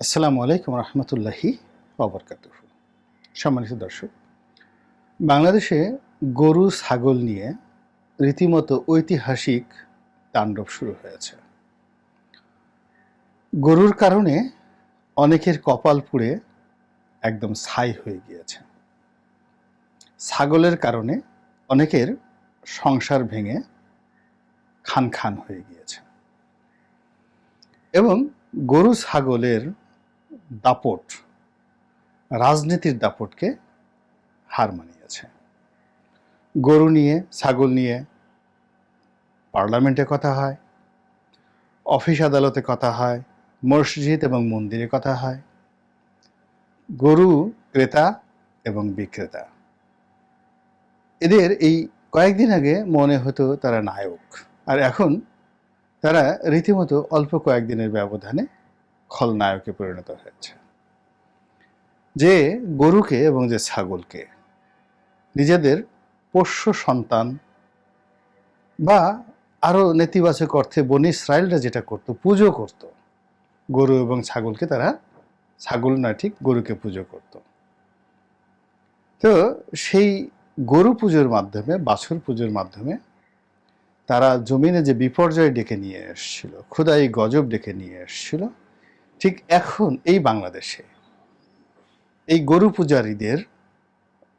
আসসালামু আলাইকুম রহমতুল্লাহি অবরকাত সম্মানিত দর্শক, বাংলাদেশে গরু, ছাগল নিয়ে রীতিমতো ঐতিহাসিক তাণ্ডব শুরু হয়েছে। গরুর কারণে অনেকের কপাল পুড়ে একদম ছাই হয়ে গিয়েছে। ছাগলের কারণে অনেকের সংসার ভেঙে খান খান হয়ে গিয়েছে। এবং গরু, ছাগলের দাপট, রাজনীতির দাপটকে হার মানিয়েছে। গরু নিয়ে, ছাগল নিয়ে পার্লামেন্টে কথা হয়, অফিস আদালতে কথা হয়, মসজিদ এবং মন্দিরে কথা হয়। গরু ক্রেতা এবং বিক্রেতা। এদের এই কয়েকদিন আগে মনে হতো তারা নায়ক, আর এখন তারা রীতিমতো অল্প কয়েকদিনের ব্যবধানে খলনায়কে পরিণত হয়েছে। যে গরুকে এবং যে ছাগলকে নিজেদের পোষ্য সন্তান বা আরও নেতিবাচক অর্থে বনি ইসরায়েলরা যেটা করতো, পুজো করত, গরু এবং ছাগলকে তারা, ছাগল না ঠিক গরুকে পুজো করত। তো সেই গরু পুজোর মাধ্যমে, বাছুর পুজোর মাধ্যমে তারা জমিনে যে বিপর্যয় ডেকে নিয়ে এসছিল ক্ষুদাই গজব ডেকে নিয়ে এসছিল ঠিক এখন এই বাংলাদেশে এই গরু পূজারীদের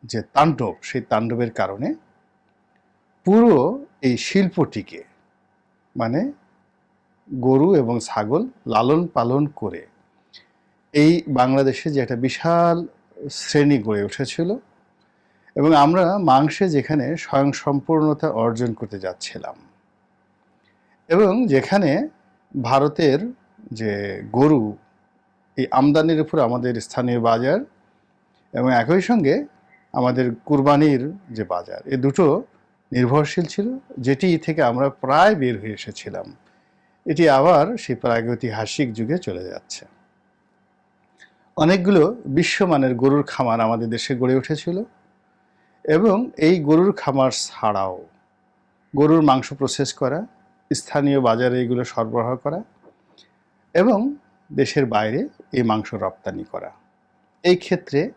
যে তাণ্ডব, সেই তাণ্ডবের কারণে পুরো এই শিল্পটিকে মানে গরু এবং ছাগল লালন পালন করে এই বাংলাদেশে যে একটা বিশাল শ্রেণি গড়ে উঠেছিল এবং আমরা মাংসে যেখানে স্বয়ংসম্পূর্ণতা অর্জন করতে যাচ্ছিলাম এবং যেখানে ভারতের যে গরু এই আমদানির উপর আমাদের স্থানীয় বাজার এবং একই সঙ্গে আমাদের কুরবানির যে বাজার, এ দুটো নির্ভরশীল ছিল, যেটি থেকে আমরা প্রায় বের হয়ে এসেছিলাম। এটি আবার সেই প্রাগৈতিহাসিক যুগে চলে যাচ্ছে। অনেকগুলো বিশ্বমানের গরুর খামার আমাদের দেশে গড়ে উঠেছিল এবং এই গরুর খামার ছাড়াও গরুর মাংস প্রসেস করা, স্থানীয় বাজারে এগুলো সরবরাহ করা এবং দেশের বাইরে এই মাংস রপ্তানি করা। এই ক্ষেত্রে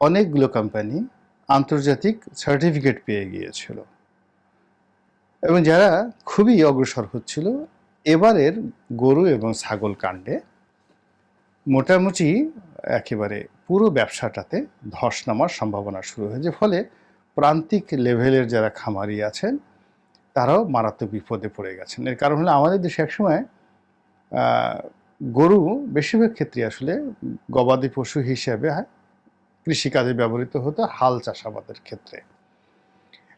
অনেকগুলো কোম্পানি আন্তর্জাতিক সার্টিফিকেট পেয়ে গিয়েছিল। এবং যারা খুবই অগ্রসর হচ্ছিল, এবারের গরু এবং ছাগল কাণ্ডে মোটামুটি একেবারে পুরো ব্যবসাটাতে ধস নামার সম্ভাবনা শুরু হয়েছে। ফলে প্রান্তিক লেভেলের যারা খামারি আছেন, তারাও মারাত্মক বিপদে পড়ে গেছেন। এর কারণ হলো আমাদের দেশে একসময় গরু বেশিরভাগ ক্ষেত্রে আসলে গবাদি পশু হিসেবে কৃষিকাজে ব্যবহৃত হতো হাল চাষাবাদের ক্ষেত্রে।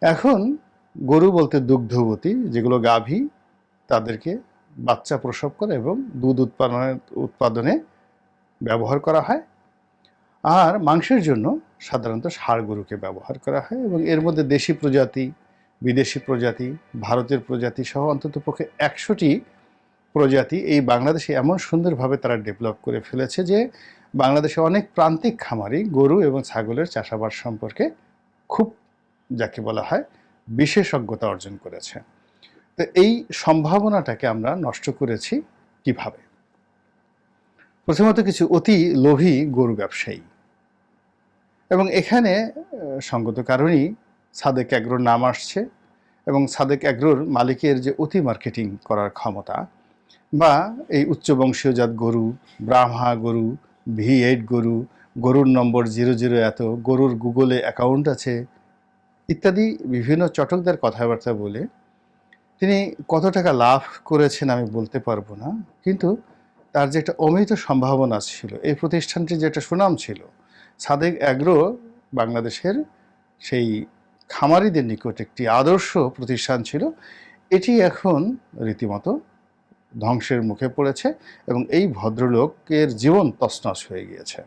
এখন গরু বলতে দুগ্ধবতী, যেগুলো গাভী, তাদেরকে বাচ্চা প্রসব করে এবং দুধ উৎপাদনের উৎপাদনে ব্যবহার করা হয়। আর মাংসের জন্য সাধারণত ষাঁড় গরুকে ব্যবহার করা হয় এবং এর মধ্যে দেশি প্রজাতি, বিদেশি প্রজাতি, ভারতের প্রজাতি সহ অন্তত পক্ষে একশোটি প্রজাতি এই বাংলাদেশে এমন সুন্দরভাবে তারা ডেভেলপ করে ফেলেছে যে বাংলাদেশে অনেক প্রান্তিক খামারি গরু এবং ছাগলের চাষাবাদ সম্পর্কে খুব যাকে বলা হয় বিশেষজ্ঞতা অর্জন করেছে। তো এই সম্ভাবনাটাকে আমরা নষ্ট করেছি কীভাবে? প্রথমত কিছু অতি লোভী গরু ব্যবসায়ী। এবং এখানে সঙ্গত কারণেই সাদেক অ্যাগ্রোর নাম আসছে এবং সাদেক অ্যাগ্রোর মালিকের যে অতি মার্কেটিং করার ক্ষমতা বা এই উচ্চবংশীয় জাত গরু, ব্রাহ্মা গরু, ভি এইট গরু, গরুর নম্বর জিরো জিরো এত, গরুর গুগলে অ্যাকাউন্ট আছে, ইত্যাদি বিভিন্ন চটকদার কথাবার্তা বলে তিনি কত টাকা লাভ করেছেন আমি বলতে পারব না, কিন্তু তার যে একটা অমিত সম্ভাবনা ছিল, এই প্রতিষ্ঠানটির যে একটা সুনাম ছিল, সাদেক অ্যাগ্রো বাংলাদেশের সেই খামারিদের নিকট একটি আদর্শ প্রতিষ্ঠান ছিল, এটি এখন রীতিমতো ধ্বংসের মুখে পড়েছে এবং এই ভদ্রলোকের জীবন তছনছ হয়ে গিয়েছে।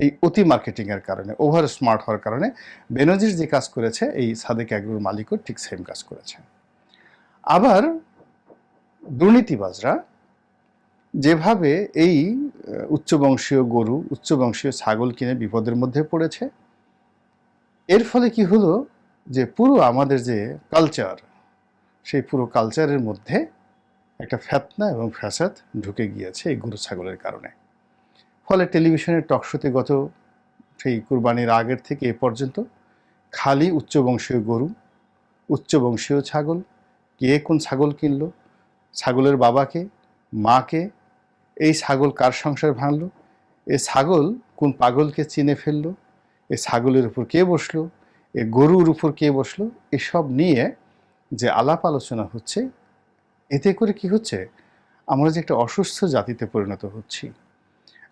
এই অতি মার্কেটিংয়ের কারণে, ওভার স্মার্ট হওয়ার কারণে বেনজির যে কাজ করেছে, এই সাদেক অ্যাগ্রোর মালিকও ঠিক সেম কাজ করেছে। আবার দুর্নীতিবাজরা যেভাবে এই উচ্চবংশীয় গরু, উচ্চবংশীয় ছাগল কিনে বিপদের মধ্যে পড়েছে, এর ফলে কি হলো যে পুরো আমাদের যে কালচার সেই পুরো কালচারের মধ্যে একটা ফ্যাতনা এবং ফ্যাসাদ ঢুকে গিয়েছে এই গরু ছাগলের কারণে। ফলে টেলিভিশনের টকশোতে গত সেই কুরবানির আগের থেকে এ পর্যন্ত খালি উচ্চবংশীয় গরু, উচ্চবংশীয় ছাগল, কে কোন ছাগল কিনল, ছাগলের বাবাকে, মাকে, এই ছাগল কার সংসার ভাঙলো, এ ছাগল কোন পাগলকে চিনে ফেলল, এ ছাগলের উপর কে বসল, এ গরুর উপর কে বসল, এসব নিয়ে যে আলাপ আলোচনা হচ্ছে এতে করে কি হচ্ছে? আমরা যে একটা অসুস্থ জাতিতে পরিণত হচ্ছি,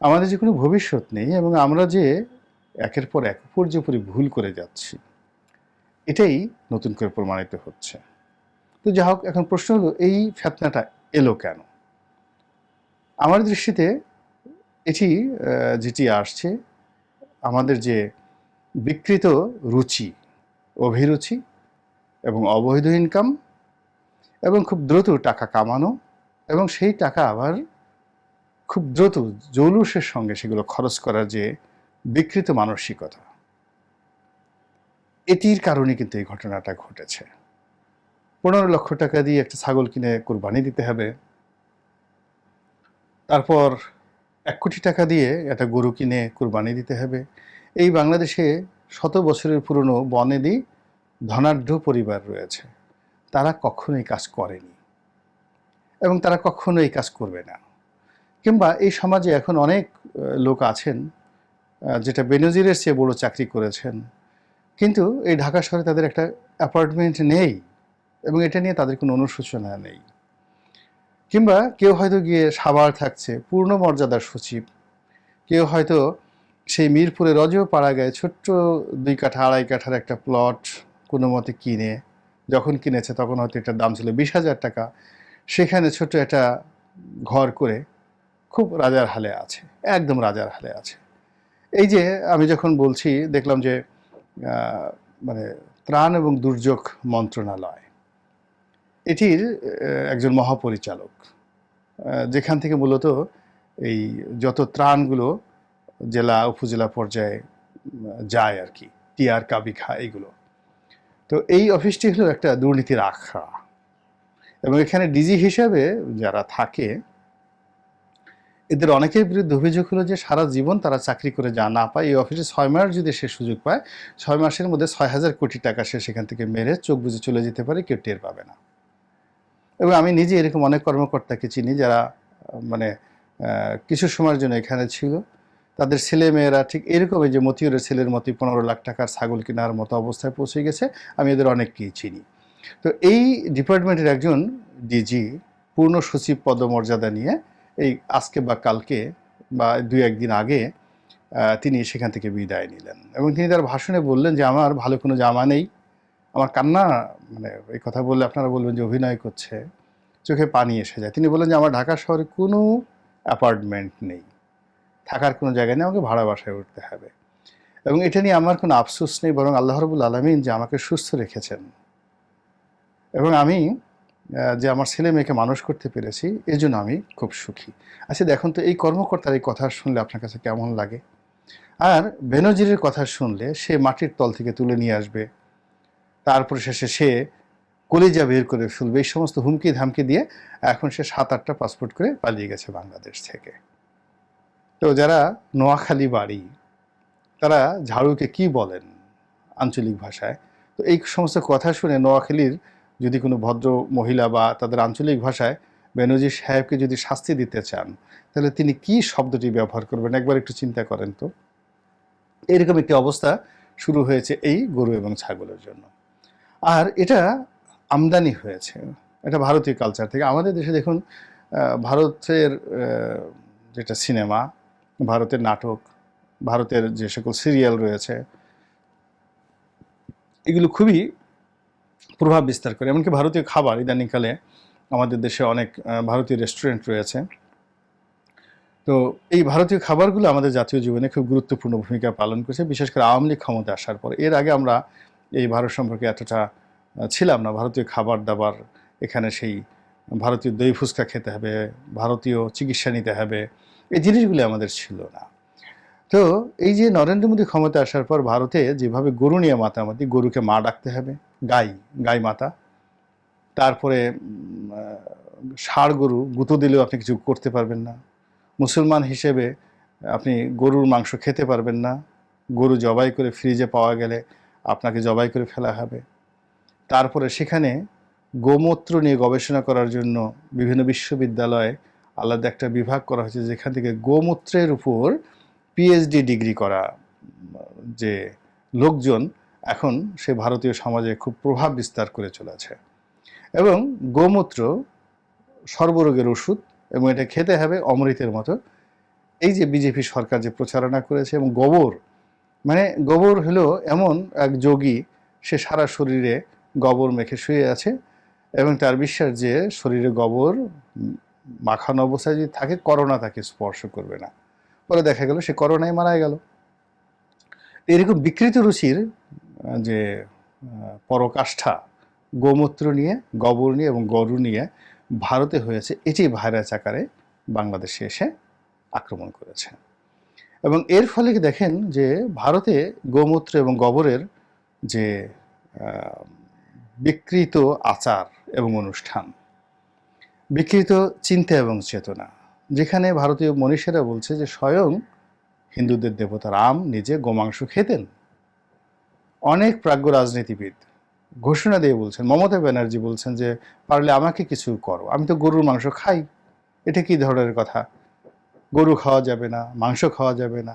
আমাদের যে কোনো ভবিষ্যৎ নেই এবং আমরা যে একের পর এক পর্যায়পরি ভুল করে যাচ্ছি, এটাই নতুন করে প্রমাণিত হচ্ছে। তো যা হোক, এখন প্রশ্ন হলো, এই ফেতনাটা এলো কেন? আমার দৃষ্টিতে এটি যেটি আসছে, আমাদের যে বিকৃত রুচি, অভিরুচি এবং অবৈধ ইনকাম এবং খুব দ্রুত টাকা কামানো এবং সেই টাকা আবার খুব দ্রুত জৌলুসের সঙ্গে সেগুলো খরচ করার যে বিকৃত মানসিকতা, এটির কারণে কিন্তু এই ঘটনাটা ঘটেছে। পনেরো লক্ষ টাকা দিয়ে একটা ছাগল কিনে কোরবানি দিতে হবে। তারপর এক কোটি টাকা দিয়ে একটা গরু কিনে কোরবানি দিতে হবে। এই বাংলাদেশে শত বছরের পুরনো বনেদি ধনাঢ্য পরিবার রয়েছে। তারা কখনো এই কাজ করেনি এবং তারা কখনো এই কাজ করবে না। কিংবা এই সমাজে এখন অনেক লোক আছেন যেটা বেনজিরের চেয়ে বড় চাকরি করেছেন। কিন্তু এই ঢাকা শহরে তাদের একটা অ্যাপার্টমেন্ট নেই এবং এটা নিয়ে তাদের কোনো অনুশোচনা নেই। কিংবা কেউ হয়তো গিয়ে সাভার থাকছে, পূর্ণ মর্যাদার সচিব। কেউ হয়তো সেই মিরপুরে রজেও পাড়া গায়ে ছোট্ট দুই কাঠা, আড়াই কাঠার একটা প্লট কোনো মতে কিনে। যখন কিনেছে, তখন হয়তো এটার দাম ছিল বিশ হাজার টাকা। সেখানে ছোট্ট একটা ঘর করে খুব রাজার হালে আছে, একদম রাজার হালে আছে। এই যে আমি যখন বলছি, দেখলাম যে মানে ত্রাণ এবং দুর্যোগ মন্ত্রণালয়, এটির একজন মহাপরিচালক যেখান থেকে মূলত এই যত ত্রাণগুলো জেলা, উপজেলা পর্যায়ে যায় আর কি টিআর কাবিখা এগুলো তো এই অফিসটি হলো একটা দুর্নীতির আখড়া। এবং এখানে ডিজি হিসেবে যারা থাকে, এদের অনেকের বিরুদ্ধে অভিযোগ হলো যে সারা জীবন তারা চাকরি করে যা না পায়। এই অফিসে ছয় মাস যদি সে সুযোগ পায়, ছয় মাসের মধ্যে ছয় হাজার কোটি টাকা সে সেখান থেকে মেরে চোখ বুঝে চলে যেতে পারে, কেউ টের পাবে না। এবং আমি নিজে এরকম অনেক কর্মকর্তাকে চিনি যারা মানে কিছু সময়ের জন্য এখানে ছিল। তাদের ছেলে মেয়েরা ঠিক এরকমই যে মতিউরের ছেলের মতোই পনেরো লাখ টাকার ছাগল কেনার মতো অবস্থায় পৌঁছে গেছে, আমি এদের অনেককেই চিনি। তো এই ডিপার্টমেন্টের একজন ডিজি পূর্ণ সচিব পদমর্যাদা নিয়ে এই আজকে বা কালকে বা দুই একদিন আগে তিনি সেখান থেকে বিদায় নিলেন এবং তিনি তার ভাষণে বললেন যে, আমার ভালো কোনো জামা নেই। আমার কান্না মানে এই কথা বললে আপনারা বলবেন যে অভিনয় করছে, চোখে পানি এসে যায়। তিনি বললেন যে, আমার ঢাকা শহরে কোনো অ্যাপার্টমেন্ট নেই। থাকার কোনো জায়গা নেই, আমাকে ভাড়া বাসায় উঠতে হবে। এবং এটা নিয়ে আমার কোনো আফসোস নেই, বরং আল্লাহ রবুল আলমিন যে আমাকে সুস্থ রেখেছেন। এবং আমি যে আমার ছেলে মেয়েকে মানুষ করতে পেরেছি এই জন্য আমি খুব সুখী। আচ্ছা দেখুন তো, এই কর্মকর্তার এই কথা শুনলে আপনার কাছে কেমন লাগে? আর বেনজিরের কথা শুনলে সে মাটির তল থেকে তুলে নিয়ে আসবে, তারপর শেষে সে কলিজা বের করে ফেলবে, এই সমস্ত হুমকি ধামকি দিয়ে এখন সে সাত আটটা পাসপোর্ট করে পালিয়ে গেছে বাংলাদেশ থেকে। তো যারা নোয়াখালী বাড়ি, তারা ঝাড়ুকে কি বলেন আঞ্চলিক ভাষায়? তো এই সমস্ত কথা শুনে নোয়াখালীর যদি কোনো ভদ্র মহিলা বা তাদের আঞ্চলিক ভাষায় বেনজির সাহেবকে যদি শাস্তি দিতে চান, তাহলে তিনি কি শব্দটি ব্যবহার করবেন? একবার একটু চিন্তা করেন তো। এরকম একটি অবস্থা শুরু হয়েছে এই গরু এবং ছাগলের জন্য। আর এটা আমদানি হয়েছে। এটা ভারতীয় কালচার থেকে। আমাদের দেশে দেখুন ভারতের যেটা সিনেমা ভারতের নাটক, ভারতের যে সকল সিরিয়াল রয়েছে, এগুলো খুবই প্রভাব বিস্তার করে। এমনকি ভারতীয় খাবার ইদানিংকালে আমাদের দেশে অনেক ভারতীয় রেস্টুরেন্ট রয়েছে। তো এই ভারতীয় খাবারগুলো আমাদের জাতীয় জীবনে খুব গুরুত্বপূর্ণ ভূমিকা পালন করছে, বিশেষ করে আওয়ামী লীগ ক্ষমতা আসার পর। এর আগে আমরা এই ভারত সম্পর্কে এতটা ছিলাম না। ভারতীয় খাবার দাবার এখানে সেই ভারতীয় দই ফুচকা খেতে হবে, ভারতীয় চিকিৎসা নিতে হবে এই জিনিসগুলি আমাদের ছিল না। তো এই যে নরেন্দ্র মোদী ক্ষমতা আসার পর ভারতে যেভাবে গরু নিয়ে মাতামাতি, গরুকে মা ডাকতে হবে, গাই গাই মাতা, তারপরে ষাঁড় গরু, গুঁতো দিলেও আপনি কিছু করতে পারবেন না। মুসলমান হিসেবে আপনি গরুর মাংস খেতে পারবেন না। গরু জবাই করে ফ্রিজে পাওয়া গেলে আপনাকে জবাই করে ফেলা হবে। তারপরে সেখানে গোমূত্র নিয়ে গবেষণা করার জন্য বিভিন্ন বিশ্ববিদ্যালয়ে আলাদা একটা বিভাগ করা হয়েছে যেখান থেকে গোমূত্রের উপর পিএইচডি ডিগ্রি করা, যে লোকজন এখন সে ভারতীয় সমাজে খুব প্রভাব বিস্তার করে চলেছে। এবং গোমূত্র সর্বরোগের ওষুধ এবং এটা খেতে হবে অমৃতের মতো। এই যে বিজেপি সরকার যে প্রচারণা করেছে এবং গোবর মানে গোবর হলো এমন এক যোগী, সে সারা শরীরে গোবর মেখে শুয়ে আছে এবং তার বিশ্বাস যে শরীরে গোবর মাখানো অবস্থায় যদি থাকে, করোনা তাকে স্পর্শ করবে না। পরে দেখা গেল সে করোনায় মারা গেল। এরকম বিকৃত রুচির যে পরকাষ্ঠা, গোমূত্র নিয়ে, গোবর নিয়ে এবং গরু নিয়ে ভারতে হয়েছে, এটি ভাইরাস আকারে বাংলাদেশে এসে আক্রমণ করেছে। এবং এর ফলে কি দেখেন যে, ভারতে গোমূত্র এবং গোবরের যে বিকৃত আচার এবং অনুষ্ঠান বিকৃত চিন্তা এবং চেতনা, যেখানে ভারতীয় মনীষীরা বলছে যে স্বয়ং হিন্দুদের দেবতা রাম নিজে গোমাংস খেতেন। অনেক প্রাজ্ঞ রাজনীতিবিদ ঘোষণা দিয়ে বলছেন, মমতা ব্যানার্জি বলছেন যে, পারলে আমাকে কিছু করো, আমি তো গরুর মাংস খাই। এটা কি ধরনের কথা? গরু খাওয়া যাবে না, মাংস খাওয়া যাবে না।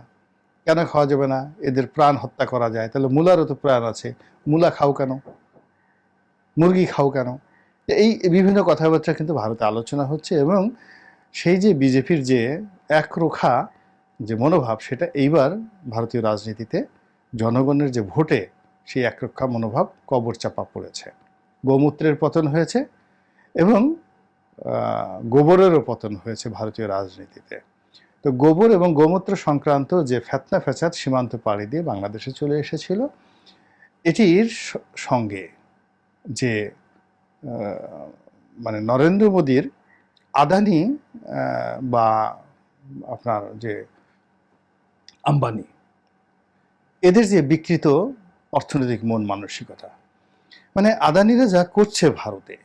কেন খাওয়া যাবে না? এদের প্রাণ হত্যা করা যায়। তাহলে মূলারও তো প্রাণ আছে। মূলা খাও কেন? মুরগি খাও কেন? এই বিভিন্ন কথাবার্তা কিন্তু ভারতে আলোচনা হচ্ছে এবং সেই যে বিজেপির যে একরোখা যে মনোভাব, সেটা এইবার ভারতীয় রাজনীতিতে জনগণের যে ভোটে সেই একরক্ষা মনোভাব কবর চাপা পড়েছে। গোমূত্রের পতন হয়েছে এবং গোবরেরও পতন হয়েছে ভারতীয় রাজনীতিতে। তো গোবর এবং গোমূত্র সংক্রান্ত যে ফেতনা ফেসাদ সীমান্ত পাড়ি দিয়ে বাংলাদেশে চলে এসেছিল, এটির সঙ্গে যে মানে নরেন্দ্র মোদীর আদানি বা আপনার যে আম্বানি, এদের যে বিকৃত অর্থনৈতিক মন মানসিকতা মানে আদানিরা যা করছে ভারতে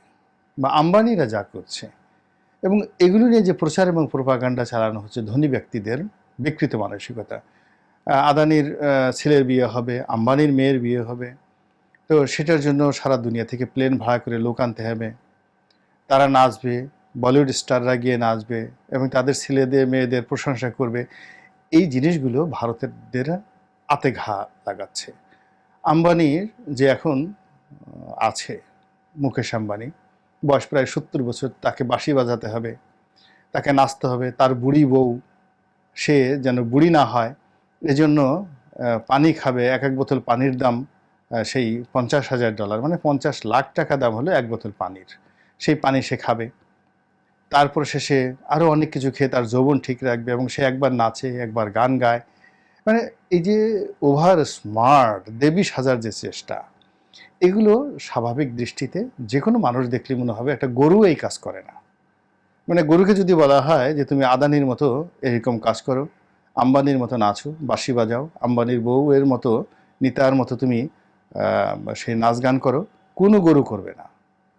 বা আম্বানিরা যা করছে, এবং এগুলো নিয়ে যে প্রচার এবং প্রপাগান্ডা চালানো হচ্ছে ধনী ব্যক্তিদের বিকৃত মানসিকতা আদানির ছেলের বিয়ে হবে, আম্বানির মেয়ের বিয়ে হবে তো সেটার জন্য সারা দুনিয়া থেকে প্লেন ভাড়া করে লোক আনতে হবে। তারা নাচবে বলিউড স্টাররা গিয়ে নাচবে এবং তাদের ছেলেদের, মেয়েদের প্রশংসা করবে। এই জিনিসগুলো ভারতের আতে ঘা লাগাচ্ছে। আম্বানির যে এখন আছে মুকেশ আম্বানি, বয়স প্রায় সত্তর বছর, তাকে বাঁশি বাজাতে হবে, তাকে নাচতে হবে, তার বুড়ি বউ, সে যেন বুড়ি না হয়, এজন্য পানি খাবে, এক এক বোতল পানির দাম সেই পঞ্চাশ হাজার ডলার মানে পঞ্চাশ লাখ টাকা দাম হলো এক বোতল পানির। সেই পানি সে খাবে। তারপর শেষে আরও অনেক কিছু খেয়ে তার যৌবন ঠিক রাখবে এবং সে একবার নাচে, একবার গান গায়। মানে এই যে ওভার স্মার্ট দেবী সাজার যে চেষ্টা, এগুলো স্বাভাবিক দৃষ্টিতে যে কোনো মানুষ দেখলে মনে হবে একটা গরু এই কাজ করে না। মানে গরুকে যদি বলা হয় যে তুমি আদানির মতো এরকম কাজ করো, আম্বানির মতো নাচো, বাঁশি বাজাও, আম্বানির বউ এর মতো, নিতার মতো তুমি সেই নাচ গান করো, কোনো গরু করবে না।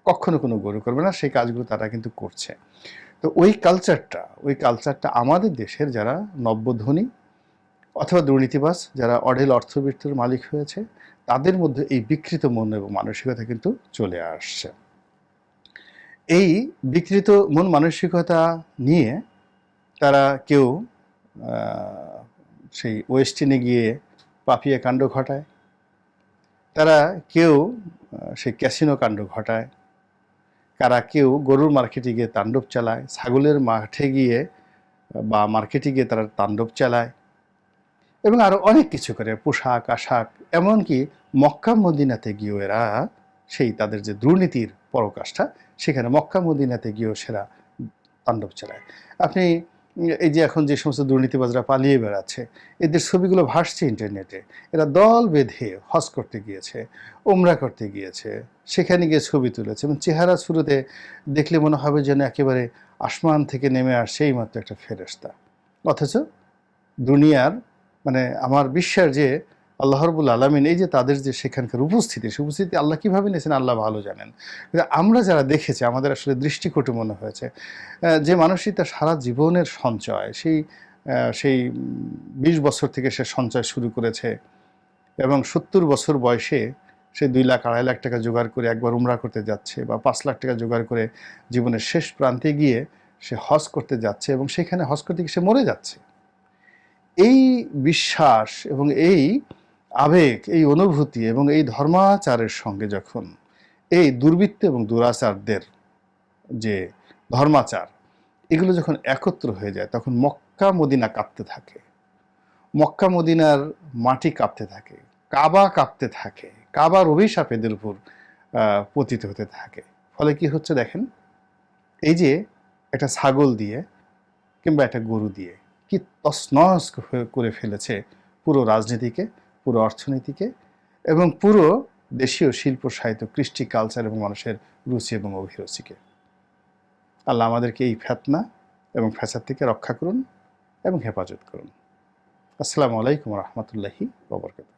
কখনো কোনো গরু করবে না, সেই কাজগুলো তারা কিন্তু করছে। তো ওই কালচারটা ওই কালচারটা আমাদের দেশের যারা নব্যধনী অথবা দুর্নীতিবাস যারা অঢেল অর্থবৃত্তির মালিক হয়েছে, তাদের মধ্যে এই বিকৃত মন এবং মানসিকতা কিন্তু চলে আসছে। এই বিকৃত মন মানসিকতা নিয়ে তারা কেউ সেই ওয়েস্টিনে গিয়ে পাপিয়া কাণ্ড ঘটায় তারা কেউ সেই ক্যাসিনো কাণ্ড ঘটায়। কারা কেউ গরুর মার্কেটে গিয়ে তাণ্ডব চালায়, ছাগলের মাঠে গিয়ে, বা মার্কেটে গিয়ে তারা তাণ্ডব চালায় এবং আরও অনেক কিছু করে, পোশাক, আশাক, এমনকি মক্কা মদিনাতে গিয়েও এরা সেই তাদের যে দুর্নীতির পরকাষ্ঠা, সেখানে মক্কা মদিনাতে গিয়েও সেরা তাণ্ডব চালায়। আপনি এই যে এখন যে সমস্ত দুর্নীতিবাজরা পালিয়ে বেড়াচ্ছে, এদের ছবিগুলো ভাসছে ইন্টারনেটে এরা দল বেঁধে হজ করতে গিয়েছে ওমরা করতে গিয়েছে, সেখানে গিয়ে ছবি তুলেছে। এবং চেহারা শুরুতে দেখলে মনে হবে যেন একেবারে আসমান থেকে নেমে আসছে এই মাত্র একটা ফেরস্তা অথচ দুনিয়ার মানে আমার বিশ্বের যে আল্লাহ রবুল আলমিন এই যে তাদের যে সেখানকার উপস্থিতি, সে উপস্থিতি আল্লাহ কীভাবে নিয়েছেন? আল্লাহ ভালো জানেন। আমরা যারা দেখেছি, আমাদের আসলে দৃষ্টিকটু মনে হয়েছে যে মানুষটি তার সারা জীবনের সঞ্চয়, সেই সেই বিশ বছর থেকে সে সঞ্চয় শুরু করেছে এবং সত্তর বছর বয়সে সে দুই লাখ আড়াই লাখ টাকা জোগাড় করে একবার উমরা করতে যাচ্ছে বা পাঁচ লাখ টাকা জোগাড় করে জীবনের শেষ প্রান্তে গিয়ে সে হজ করতে যাচ্ছে এবং সেখানে হজ করতে গিয়ে সে মরে যাচ্ছে। এই বিশ্বাস এবং এই আবেগ, এই অনুভূতি এবং এই ধর্মাচারের সঙ্গে যখন এই দুর্বৃত্ত এবং দুরাচারদের যে ধর্মাচার, এগুলো যখন একত্র হয়ে যায়, তখন মক্কা মদিনা কাঁপতে থাকে। মক্কা মদিনার মাটি কাঁপতে থাকে, কাবা কাঁপতে থাকে, কাবার অভিশাপ এদের উপর পতিত হতে থাকে। ফলে কি হচ্ছে দেখেন? এই যে একটা ছাগল দিয়ে কিংবা একটা গরু দিয়ে কি তসনস করে ফেলেছে পুরো রাজনীতিকে পুরো অর্থনীতিকে এবং পুরো দেশীয় শিল্প, সাহিত্য, কৃষ্টি কালচার এবং মানুষের রুচি এবং অভিরুচিকে। আল্লাহ আমাদেরকে এই ফেতনা এবং ফ্যাসাদ থেকে রক্ষা করুন এবং হেফাজত করুন। আসসালামু আলাইকুম রহমতুল্লাহি ওবরকাত